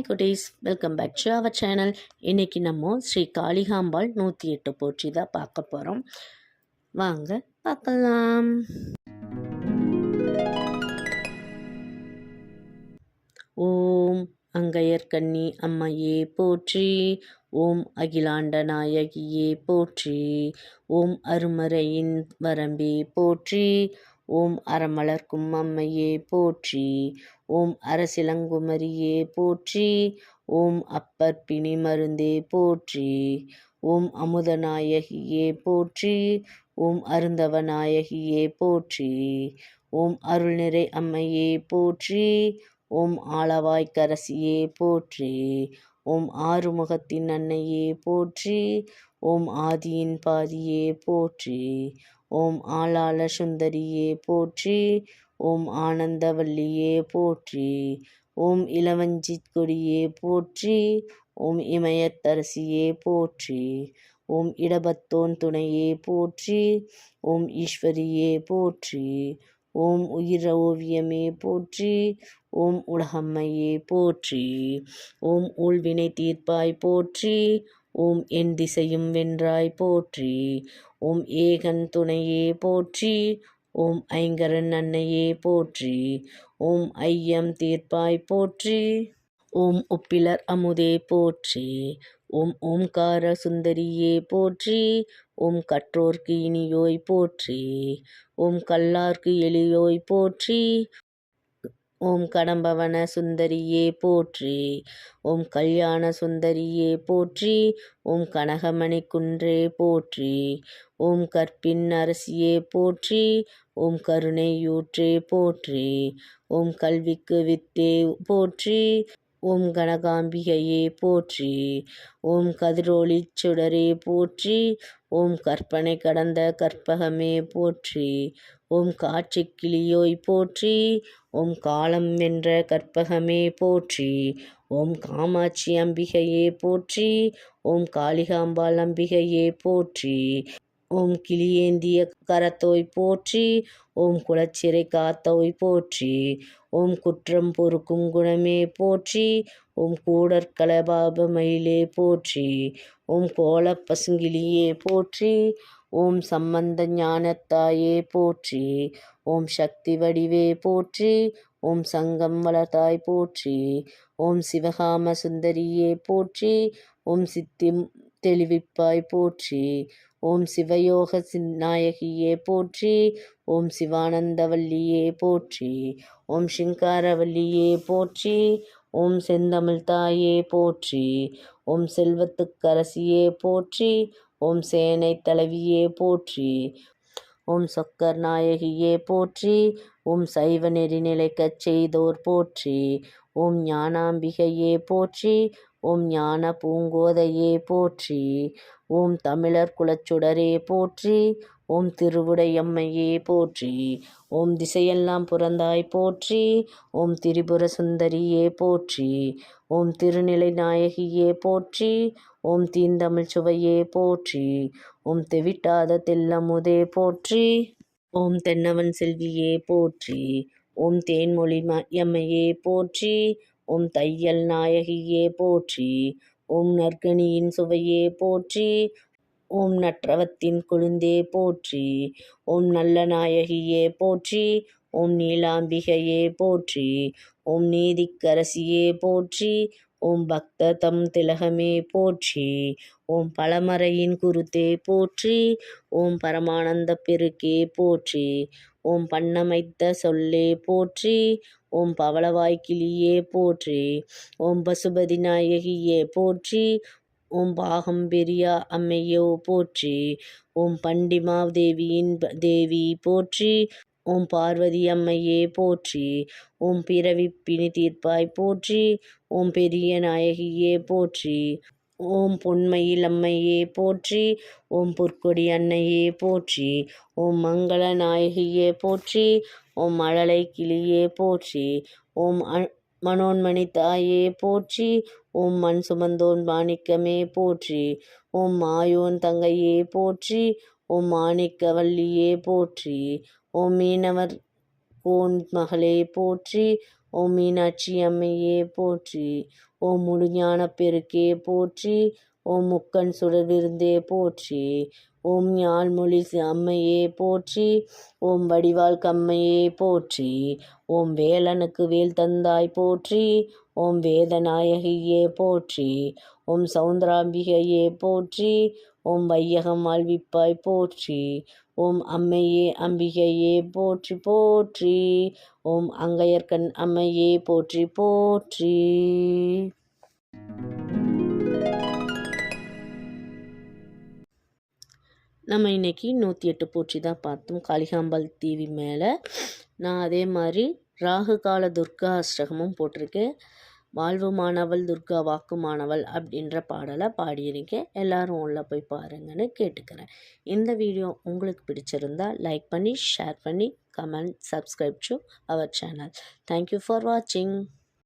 Hi குட்டீஸ் welcome back to our channel இன்றைக்கி நம்ம ஸ்ரீ காளிகாம்பாள் நூற்றி எட்டு போற்றி தான் பார்க்க போகிறோம் வாங்க பார்க்கலாம். ஓம் அங்கையர்கண்ணி அம்மையே போற்றி. ஓம் அகிலாண்ட நாயகியே போற்றி. ஓம் அருமறையின் வரம்பே போற்றி. ஓம் அறமலர்க்கும் அம்மையே போற்றி. ஓம் அரசிலங்குமரியே போற்றி. ஓம் அப்பர் பிணி மருந்தே போற்றி. ஓம் அமுதநாயகியே போற்றி. ஓம் அருந்தவ நாயகியே போற்றி. ஓம் அருள்நிறை அம்மையே போற்றி. ஓம் ஆளவாய்க்கரசியே போற்றி. ஓம் ஆறுமுகத்தின் அன்னையே போற்றி. ஓம் ஆதியின் பாதியே போற்றி. ஓம் ஆளாள சுந்தரியே போற்றி ஓம் ஆனந்தவல்லியே போற்றி ஓம் இளவஞ்சித் கொடியே போற்றி ஓம் இமயத்தரசியே போற்றி ஓம் இடபத்தோன் துணையே போற்றி ஓம் ஈஸ்வரியே போற்றி ஓம் உயிர ஓவியமே போற்றி ஓம் உலகம்மையே போற்றி ஓம் ஊழ்வினை தீர்ப்பாய் போற்றி ஓம் என் திசையும் வென்றாய் போற்றி. ஓம் ஏகன் துணையே போற்றி. ஓம் ஐங்கரன் அன்னையே போற்றி. ஓம் ஐயம் தீர்ப்பாய் போற்றி. ஓம் ஒப்பிலர் அமுதே போற்றி. ஓம் ஓம்கார சுந்தரியே போற்றி. ஓம் கற்றோர்க்கு இனியோய் போற்றி. ஓம் கல்லார்க்கு எளியோய் போற்றி. ஓம் கடம்பவன சுந்தரியே போற்றி ஓம் கல்யாண சுந்தரியே போற்றி ஓம் கனகமணி குன்றே போற்றி ஓம் கற்பின் அரசியே போற்றி ஓம் கருணையூற்றே போற்றி ஓம் கல்விக்கு வித்தே போற்றி ஓம் கனகாம்பிகையே போற்றி ஓம் கதிரோலிச் சுடரே போற்றி ஓம் கற்பனை கடந்த கற்பகமே போற்றி ஓம் காட்சி கிளியோய் போற்றி ஓம் காலம் வென்ற கற்பகமே போற்றி ஓம் காமாட்சி அம்பிகையே போற்றி ஓம் காளிகாம்பாள் அம்பிகையே போற்றி ஓம் கிளியேந்திய கரத்தோய் போற்றி ஓம் குலச்சிறை காத்தோய் போற்றி ஓம் குற்றம் பொறுக்கும் குணமே போற்றி ஓம் கூடற்கலபாப மயிலே போற்றி ஓம் கோல பசுங்கிளியே போற்றி ஓம் சம்பந்த ஞானத்தாயே போற்றி ஓம் சக்தி வடிவே போற்றி ஓம் சங்கம் வளர்த்தாய் போற்றி ஓம் சிவகாம சுந்தரியே போற்றி ஓம் சித்தி தெளிவிப்பாய் போற்றி ஓம் சிவயோக சிநாயகியே போற்றி ஓம் சிவானந்தவல்லியே போற்றி ஓம் சிங்காரவல்லியே போற்றி ஓம் செந்தமிழ் தாயே போற்றி ஓம் செல்வத்துக்கரசியே போற்றி ஓம் சேனை தலைவியே போற்றி ஓம் சொக்கர் நாயகியே போற்றி ஓம் சைவ நெறிநிலைக்கச் செய்தோர் போற்றி ஓம் ஞானாம்பிகையே போற்றி ஓம் ஞான பூங்கோதையே போற்றி ஓம் தமிழர் குலச்சுடரே போற்றி ஓம் திருவுடையம்மையே போற்றி ஓம் திசையெல்லாம் புறந்தாய் போற்றி ஓம் திரிபுர சுந்தரியே போற்றி ஓம் திருநிலை நாயகியே போற்றி ஓம் தீந்தமிழ் சுவையே போற்றி ஓம் தெவிட்டாத தெல்லமுதே போற்றி ஓம் தென்னவன் செல்வியே போற்றி ஓம் தேன்மொழி எம்மையே போற்றி ஓம் தையல் நாயகியே போற்றி ஓம் நற்கனியின் சுவையே போற்றி ஓம் நற்றவத்தின் குழுந்தே போற்றி ஓம் நல்ல நாயகியே போற்றி ஓம் நீலாம்பிகையே போற்றி ஓம் நீதிக்கரசியே போற்றி ஓம் பக்த தம் திலகமே போற்றி ஓம் பழமறையின் குருத்தே போற்றி ஓம் பரமானந்த பெருக்கே போற்றி ஓம் பண்ணமைத்த சொல்லே போற்றி ஓம் பவளவாய்க்கிளியே போற்றி ஓம் பசுபதி நாயகியே போற்றி ஓம் பாகம் பெரியா அம்மையோ போற்றி ஓம் பண்டிமாதேவியின் தேவி போற்றி ஓம் பார்வதி அம்மையே போற்றி ஓம் பிறவி பிணி தீர்ப்பாய் போற்றி ஓம் பெரிய நாயகியே போற்றி. ஓம் பொன்மையில் அம்மையே போற்றி ஓம் பொற்கொடி அன்னையே போற்றி ஓம் மங்கள நாயகியே போற்றி ஓம் மழலை கிளியே போற்றி ஓம் மனோன்மணி தாயே போற்றி ஓம் மண் சுமந்தோன் மாணிக்கமே போற்றி ஓம் மாயோன் தங்கையே போற்றி ஓம் மாணிக்கவல்லியே போற்றி ஓம் மீனவர் கோன் மகளே போற்றி ஓம் மீனாட்சி அம்மையே போற்றி ஓம் முழுஞான பெருக்கே போற்றி ஓம் முக்கன் சுடலிருந்தே விருந்தே போற்றி ஓம் யாழ்மொழி அம்மையே போற்றி ஓம் வடிவால் கம்மையே போற்றி ஓம் வேலனுக்கு வேல் தந்தாய் போற்றி ஓம் வேதநாயகியே போற்றி ஓம் சௌந்தராம்பிகையே போற்றி ஓம் வையகம் வாழ்விப்பாய் போற்றி ஓம் அம்மையே அம்பிகையே போற்றி போற்றி. ஓம் அங்கையர்கண் அம்மையே போற்றி போற்றி. நம்ம இன்னைக்கு நூற்றி எட்டு போற்றி தான் பார்த்தோம். காளிகாம்பாள் தீவி மேலே. நான் அதே மாதிரி ராகு கால துர்கா அஷ்டகமும் போட்டிருக்கேன். வாழ்வுமானவள் துர்கா வாக்குமானவள் அப்படின்ற பாடலை பாடியிருக்கேன் எல்லாரும் உள்ள போய் பாருங்கன்னு கேட்டுக்கிறேன். இந்த வீடியோ உங்களுக்கு பிடிச்சிருந்தா லைக் பண்ணி ஷேர் பண்ணி comment subscribe to our channel thank you for வாட்சிங்